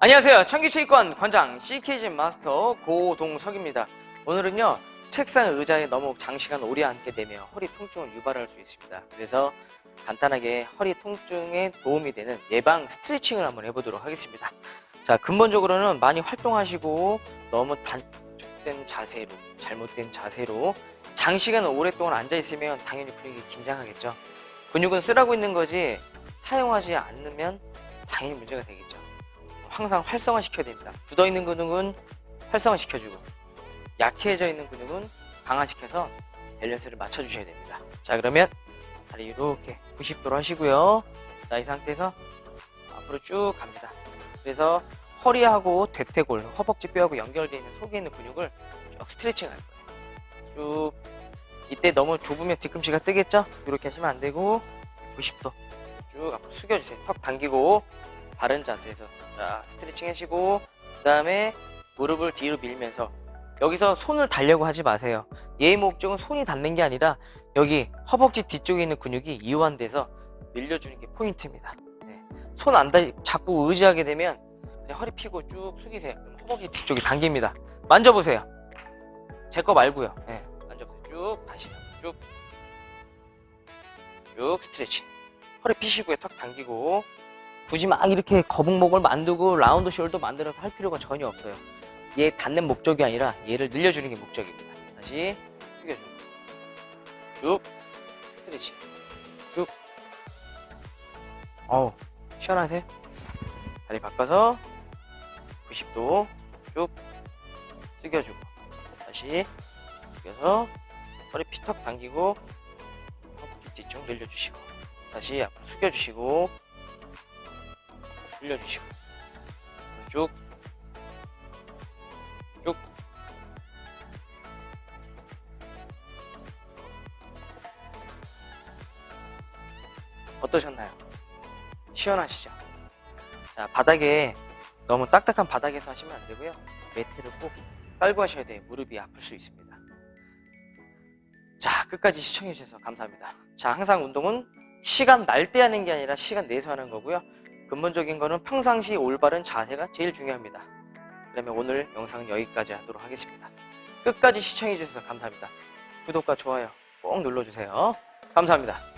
안녕하세요. 청기체육관 관장 CKG 마스터 고동석입니다. 오늘은요 책상 의자에 너무 장시간 오래 앉게 되면 허리 통증을 유발할 수 있습니다. 그래서 간단하게 허리 통증에 도움이 되는 예방 스트레칭을 한번 해보도록 하겠습니다. 자 근본적으로는 많이 활동하시고 너무 단축된 자세로 잘못된 자세로 장시간 오랫동안 앉아 있으면 당연히 근육이 긴장하겠죠. 근육은 쓰라고 있는 거지 사용하지 않으면 당연히 문제가 되겠죠. 항상 활성화 시켜야 됩니다. 굳어 있는 근육은 활성화 시켜주고 약해져 있는 근육은 강화시켜서 밸런스를 맞춰주셔야 됩니다. 자 그러면 다리 이렇게 90도로 하시고요. 자 이 상태에서 앞으로 쭉 갑니다. 그래서 허리하고 대퇴골, 허벅지 뼈하고 연결되어 있는 속에 있는 근육을 쭉 스트레칭 할 거예요. 쭉 이때 너무 좁으면 뒤꿈치가 뜨겠죠? 이렇게 하시면 안 되고 90도 쭉 앞으로 숙여주세요. 턱 당기고 바른 자세에서. 자 스트레칭 하시고 그 다음에 무릎을 뒤로 밀면서. 여기서 손을 달려고 하지 마세요. 얘의 목적은 손이 닿는 게 아니라 여기 허벅지 뒤쪽에 있는 근육이 이완돼서 밀려주는 게 포인트입니다. 네. 손안 달, 자꾸 의지하게 되면 허리 펴고 쭉 숙이세요. 허벅지 뒤쪽이 당깁니다. 만져보세요. 제 거 말고요. 네. 만져보세요. 쭉 다시 쭉. 쭉 스트레칭. 허리 피시고요. 턱 당기고 굳이 막 이렇게 거북목을 만들고 라운드 숄더 만들어서 할 필요가 전혀 없어요. 얘 닿는 목적이 아니라 얘를 늘려주는 게 목적입니다. 다시 숙여주고 쭉 스트레칭 쭉 어우 시원하세요? 다리 바꿔서 90도 쭉 숙여주고 다시 숙여서 허리 피턱 당기고 허벅지 뒤쪽 늘려주시고 다시 앞으로 숙여주시고 올려주시고 쭉, 쭉. 어떠셨나요? 시원하시죠? 자, 바닥에 너무 딱딱한 바닥에서 하시면 안 되고요. 매트를 꼭 깔고 하셔야 돼요. 무릎이 아플 수 있습니다. 자, 끝까지 시청해 주셔서 감사합니다. 자, 항상 운동은 시간 날 때 하는 게 아니라 시간 내서 하는 거고요. 근본적인 거는 평상시 올바른 자세가 제일 중요합니다. 그러면 오늘 영상은 여기까지 하도록 하겠습니다. 끝까지 시청해 주셔서 감사합니다. 구독과 좋아요 꼭 눌러주세요. 감사합니다.